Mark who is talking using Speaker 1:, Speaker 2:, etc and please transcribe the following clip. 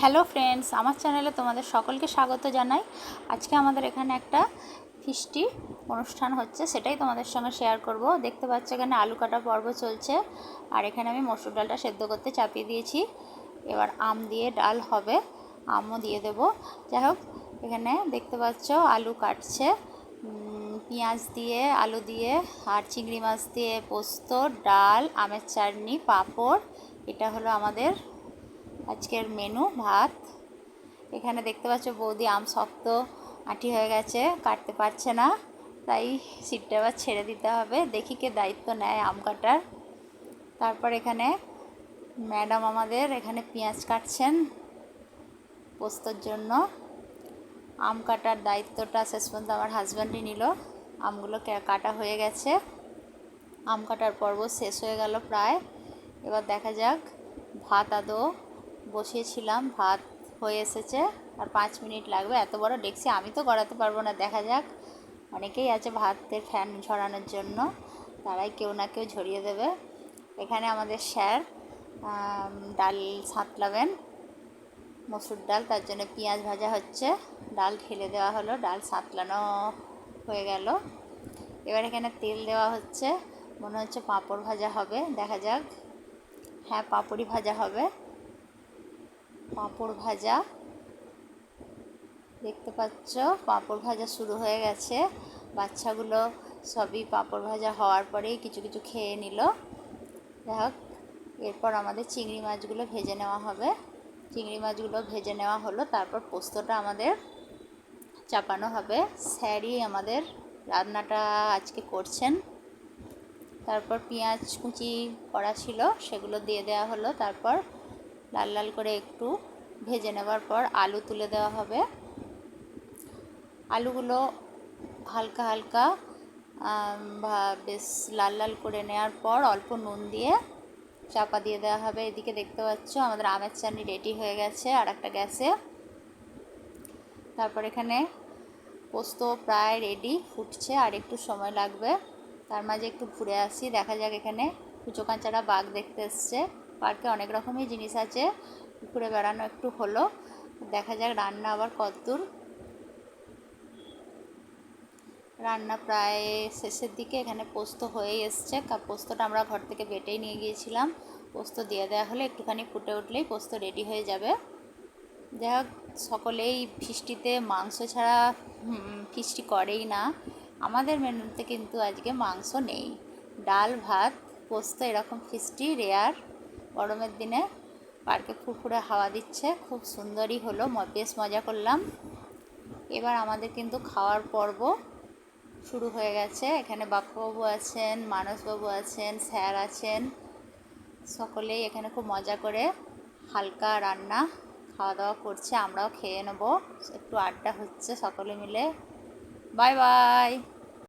Speaker 1: Hello friends, আমার চ্যানেলে তোমাদের সকলকে স্বাগত জানাই। আজকে আমাদের এখানে একটা ফিস্টি অনুষ্ঠান হচ্ছে, সেটাই তোমাদের সঙ্গে শেয়ার করব। দেখতে পাচ্ছ এখানে আলু কাটা পর্ব চলছে, আর এখানে আমি মসুর ডালটা সেদ্ধ করতে চাপিয়ে দিয়েছি। এবার আম দিয়ে ডাল হবে, আমও দিয়ে দেব। যাই হোক, এখানে দেখতে পাচ্ছ আলু কাটছে পেঁয়াজ দিয়ে, আলু দিয়ে, আর চিংড়ি মাছ দিয়ে পোস্ত, ডাল, আমের চাটনি, পাঁপড়, এটা হলো আমাদের আজকের মেনু ভাত। এখানে দেখতে পাচ্ছ বৌদি আম শক্ত, আঁটি হয়ে গেছে, কাটতে পারছে না। তাই সিটটা আবার ছেড়ে দিতে হবে। দেখি কে দায়িত্ব নেয় আম কাটার। তারপর এখানে ম্যাডাম আমাদের এখানে পেঁয়াজ কাটছেন পোস্তর জন্য। আম কাটার দায়িত্বটা শেষ পর্যন্ত আমার হাজব্যান্ডই নিল। আমগুলো কাটা হয়ে গেছে। আম কাটার পর্ব শেষ হয়ে গেল প্রায়। এবার দেখা যাক ভাত আদৌ বসিয়েছিলাম, ভাত হয়ে এসেছে আর পাঁচ মিনিট লাগবে, এত বড় ডেকসি আমি তো গড়াতে পারব না, দেখা যাক। অনেকেই আছে ভাতের ফ্যান ঝরানোর জন্য, তারাই কেউ না কেউ ঝরিয়ে দেবে। এখানে আমাদের স্যার ডাল সাঁতলাবেন, মসুর ডাল, তার জন্য পেঁয়াজ ভাজা হচ্ছে, ডাল ঢেলে দেওয়া হলো, ডাল সাঁতলানো হয়ে গেল। এবার এখানে তেল দেওয়া হচ্ছে, মনে হচ্ছে পাঁপড় ভাজা হবে, দেখা যাক। হ্যাঁ পাঁপড়ই ভাজা হবে। পাঁপড় ভাজা। দেখতে পাচ্ছ, পাঁপড় ভাজা শুরু হয়ে গেছে। বাচ্চাগুলো সবই পাঁপড় ভাজা হওয়ার পরেই কিছু কিছু খেয়ে নিল। যাই এরপর আমাদের চিংড়ি মাছগুলো ভেজে নেওয়া হবে। চিংড়ি মাছগুলো ভেজে নেওয়া হলো, তারপর পোস্তটা আমাদের চাপানো হবে। স্যারই আমাদের রান্নাটা আজকে করছেন। তারপর পেঁয়াজ কুচি করা ছিল, সেগুলো দিয়ে দেওয়া হলো। তারপর লাল লাল করে একটু ভেজে নেওয়ার পর আলু তুলে দেওয়া হবে। আলুগুলো হালকা হালকা বেশ লাল লাল করে নেওয়ার পর অল্প নুন দিয়ে চাপা দিয়ে দেওয়া হবে। এদিকে দেখতে পাচ্ছ আমাদের আমের চাটনি রেডি হয়ে গেছে আর একটা গ্যাসে। তারপর এখানে পোস্ত প্রায় রেডি ফুটছে, আর একটু সময় লাগবে। তার মাঝে একটু ঘুরে আসি, দেখা যাক এখানে কুচো কাঁচারা বাঘ দেখতে এসছে। পার্কে অনেক রকমই জিনিস আছে। ঘুরে বেড়ানো একটু হলো। দেখা যাক রান্না আবার কতদূর রান্না প্রায় শেষের দিকে, এখানে পোস্ত হয়ে এসছে। পোস্তটা আমরা ঘর থেকে বেটেই নিয়ে গিয়েছিলাম। পোস্ত দিয়ে দেওয়া হলে একটুখানি ফুটে উঠলেই পোস্ত রেডি হয়ে যাবে। যাই হোক, সকলেই ফিস্টিতে মাংস ছাড়া ফিস্টি করেই না। আমাদের মেনুতে কিন্তু আজকে মাংস নেই। ডাল, ভাত, পোস্ত এরকম ফিস্টি রেয়ার গরমের দিনে। পার্কে ফুরফুরে হাওয়া দিচ্ছে। খুব সুন্দরই হলো বেশ মজা করলাম। এবার আমাদের কিন্তু খাওয়ার পর্ব শুরু হয়ে গেছে। এখানে বাপ্পাবাবু আছেন, মানসবাবু আছেন, স্যার আছেন। সকলেই এখানে খুব মজা করে হালকা রান্না খাওয়া দাওয়া করছে। আমরাও খেয়ে নেব। একটু আড্ডা হচ্ছে সকলে মিলে। Bye bye!